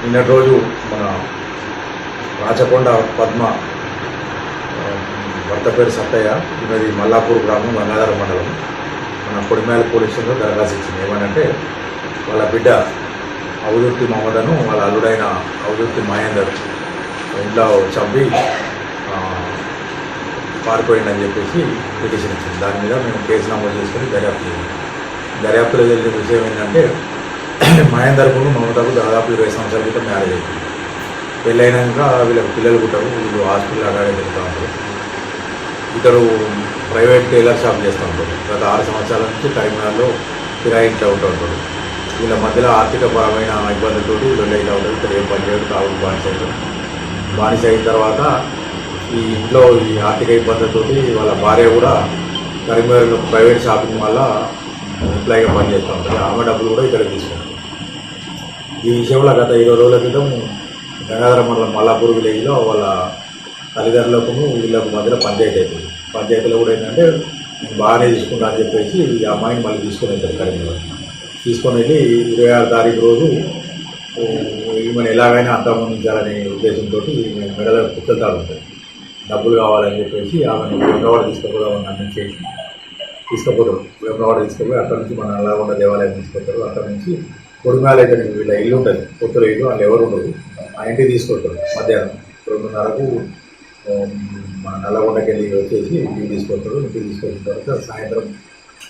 నిన్నటి రోజు మన రాచకొండ పద్మ భర్త పేరు సత్తయ్య ఇది మల్లాపూర్ గ్రామం గంగాధర మండలం మన కొడిమేల పోలీస్ స్టేషన్లో దరఖాస్తు ఇచ్చింది. ఏమనంటే వాళ్ళ బిడ్డ అవదుర్తి మహమ్మదను వాళ్ళ అల్లుడైన అవదుర్తి మహేందర్ ఇంట్లో చంపి పారిపోయిందని చెప్పేసి పిటిషన్ ఇచ్చింది. దాని మీద మేము కేసు నమోదు చేసుకొని దర్యాప్తు చేయాలి దర్యాప్తులో జరిగిన విషయం ఏంటంటే మహేందర్కు మమతకు దాదాపు ఇరవై సంవత్సరాల క్రితం మ్యారేజ్ అయింది. పెళ్ళైనాక వీళ్ళకి పిల్లలు పుట్టారు వీళ్ళు హాస్పిటల్ అలాగే తిరుగుతూ ఉంటారు. ఇతరు ప్రైవేట్ టైలర్ షాప్ చేస్తూ ఉంటారు. గత ఆరు సంవత్సరాల నుంచి కరీంనగర్లో కిరాయి ఇంట్లో ఉంటూ వీళ్ళ మధ్యలో ఆర్థికపరమైన ఇబ్బందులతో వీళ్ళు అవుతూ ఉంటారు ఇక్కడ ఏం పని చేయడు తాగుడు బానిస అవుతాడు బానిస అయిన తర్వాత ఈ ఇంట్లో ఈ ఆర్థిక ఇబ్బందులతో వాళ్ళ భార్య కూడా కరీంనగర్లో ప్రైవేట్ షాపింగ్ వల్ల ఎంప్లాయీగా పనిచేస్తూ. ఉంటుంది ఆమె డబ్బులు కూడా ఇక్కడ తీసుకుంటారు ఈ విషయంలో గత ఇరవై రోజుల క్రితం గంగాధర మండలం మల్లాపూర్ విలేజ్లో వాళ్ళ తల్లిదండ్రులకు వీళ్ళకు మధ్యలో పంచాయతీ అయిపోయింది. పంచాయతీలో కూడా ఏంటంటే నేను బాగానే తీసుకుంటా అని చెప్పేసి ఈ అమ్మాయిని మళ్ళీ తీసుకొని వెళ్తారు కరీంనగర్. తీసుకొని వెళ్ళి ఇరవై ఆరు తారీఖు రోజు ఈమెను ఎలాగైనా అంతమందించాలనే ఉద్దేశంతో ఈమె మెడలో పుస్తకాలు ఉంటాయి. డబ్బులు కావాలని చెప్పేసి ఆమెను వేమవాడ తీసుకుపోదామని అన్నం చేసి తీసుకుపోతారు వేమవాడ తీసుకుపోయి అక్కడ నుంచి మన నల్లగొండ దేవాలయం తీసుకొస్తారు. అక్కడ నుంచి కొడుమాల ఇక్కడ వీళ్ళ ఇల్లు ఉంటుంది. కొత్తలో ఇల్లు వాళ్ళు ఎవరు ఉండదు ఆ ఇంటికి తీసుకొస్తారు మధ్యాహ్నం. రెండున్నరకు మన నల్లగొండకి వెళ్ళి వచ్చేసి ఇంటికి తీసుకొస్తారు. ఇంటికి తీసుకొచ్చిన తర్వాత సాయంత్రం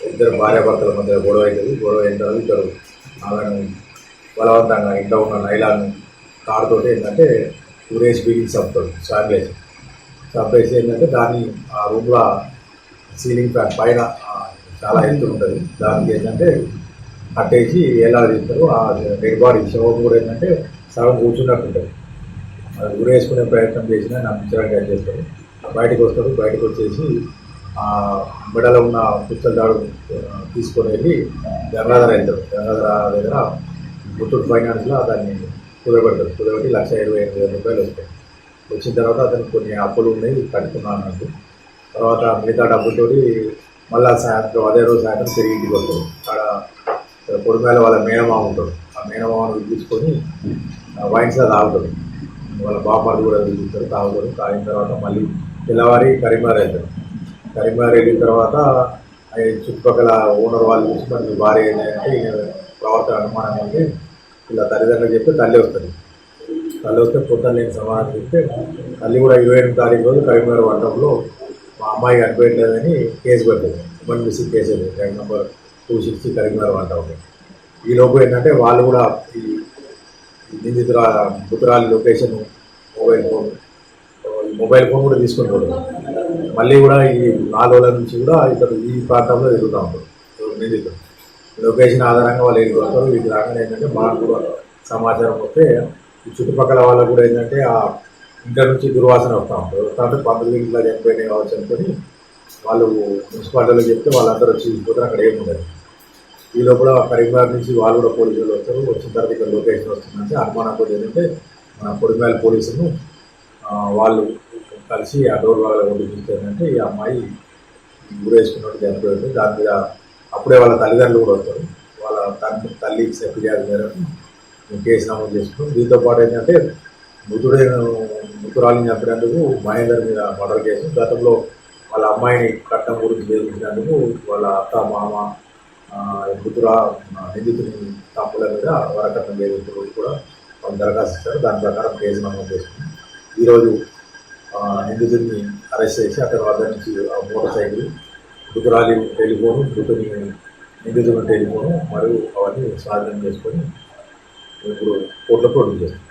ఇద్దరు భార్యాభర్తల మధ్య గొడవ అవుతుంది గొడవ అయిన తర్వాత ఇద్దరు ఆమెను బలవంతంగా ఇంట్లో ఉన్న నైలాన్ కారుతో ఏంటంటే ఊరేసి బిగించి చంపుతాడు. చాక్లేసి చంపేసి ఏంటంటే దాన్ని ఆ రూమ్లో సీలింగ్ ఫ్యాన్ పైన ఆ, చాలా ఎత్తు ఉంటుంది. దానికి ఏంటంటే కట్టేసి ఎలా తీస్తారు ఆ డెడ్ బాడీ శవం కూడా ఏంటంటే సగం కూర్చున్నట్టు ఉంటుంది. అది గురేసుకునే ప్రయత్నం చేసినా నమ్మించడానికి ట్రై చేస్తారు. బయటకు వస్తారు బయటకు వచ్చేసి ఆ మెడలో ఉన్న పుస్తల దాడు తీసుకొని వెళ్ళి గంగాధర వెళ్తారు. గంగాధర దగ్గర ముత్తూట్ ఫైనాన్స్లో దాన్ని కుదరబెడతారు కుదరబెట్టి లక్ష ఇరవై ఎనిమిది వేల రూపాయలు వస్తాయి. వచ్చిన తర్వాత అతనికి కొన్ని అప్పులు ఉన్నాయి కట్టుకున్నాను అన్నట్టు. తర్వాత మిగతా డబ్బులతోటి మళ్ళీ సాయంత్రం అదే రోజు సాయంత్రం తిరిగి ఇంటికి వస్తారు అక్కడ పొడిమేల వాళ్ళ మేనమామ ఉంటాడు. ఆ మేనమామను తీసుకొని వైన్స్లో తాగుతాడు. వాళ్ళ బాపాలు కూడా తీసుకుంటారు తాగుతారు. తాగిన తర్వాత మళ్ళీ తెల్లవారి కరీంనగర్ వెళ్తారు కరీంనగర్ వెళ్ళిన తర్వాత చుట్టుపక్కల ఓనర్ వాళ్ళు చూసి మనకి భార్య ఏంటంటే ప్రవర్తన అనుమానం అంటే ఇలా తల్లిదండ్రులు చెప్తే తల్లి వస్తుంది. తల్లి వస్తే పొద్దున్న లేని సమాధానం చెప్తే తల్లి కూడా ఇరవై ఎనిమిది తారీఖు రోజు కరీంనగర్ వంటంలో మా అమ్మాయి కనిపించలేదని కేసు పెట్టలేదు వన్ మిస్సింగ్ కేసు ఉంది rank number two sixty Karimnagar వంట ఈ లోపు ఏంటంటే వాళ్ళు కూడా ఈ నిందితుల మృతురాలి location mobile phone mobile phone కూడా తీసుకొని పోతారు మళ్ళీ కూడా ఈ నాలుగు రోజుల నుంచి కూడా ఇక్కడ ఈ ప్రాంతంలో ఎదుగుతూ ఉంటారు నిందితుడు. లొకేషన్ ఆధారంగా వాళ్ళు ఎదుగుతారు వీటి రాగానే ఏంటంటే మాకు కూడా సమాచారం వస్తే ఈ చుట్టుపక్కల వాళ్ళకు కూడా ఏంటంటే ఆ ఇంటర్ నుంచి దుర్వాసన వస్తూ ఉంటారు వస్తూ ఉంటే పందులు ఇంట్లో చనిపోయినాయి కావచ్చు అనుకొని వాళ్ళు మున్సిపాలిటీలో చెప్తే వాళ్ళందరూ వచ్చి చూసిపోతారు అక్కడ ఏముండదు ఈ లోపల కరీంనగర్ నుంచి వాళ్ళు కూడా పోలీసులు వస్తారు. వచ్చిన తర్వాత ఇక్కడ లొకేషన్ వస్తుందంటే అనుమానం కూడా ఏంటంటే మన కొడిమేల పోలీసులు వాళ్ళు కలిసి ఆ డోర్ వాళ్ళ ఉండి చూస్తే ఈ అమ్మాయి ఊరేసుకున్నట్టు చనిపోయింది. దాని మీద అప్పుడే వాళ్ళ తల్లిదండ్రులు కూడా వస్తారు. వాళ్ళ తల్లి తల్లి ఫిర్యాదు మేరకు కేసు నమోదు చేసుకున్నాం దీంతో పాటు ఏంటంటే మృతుడైన మృతురాలిని చంపినందుకు మహేందర్ మీద మర్డర్ కేసు. గతంలో వాళ్ళ అమ్మాయిని కట్నం గురించి వేధించినందుకు వాళ్ళ అత్త మామ మృతురా నిందితుని తప్పుల మీద వరకట్నం వేధింపులు కూడా వాళ్ళు దరఖాస్తు ఇచ్చారు. దాని ప్రకారం కేసు నమోదు చేసుకున్నాం. ఈరోజు నిందితుడిని అరెస్ట్ చేసి అతని వద్ద నుంచి మోటార్ సైకిల్ మృతురాలి టెలిఫోను మృతుని నిందితుని టెలిఫోను మరియు అవన్నీ స్వాధీనం చేసుకొని ఇప్పుడు కోర్టులో ప్రొడ్యూస్ చేస్తాం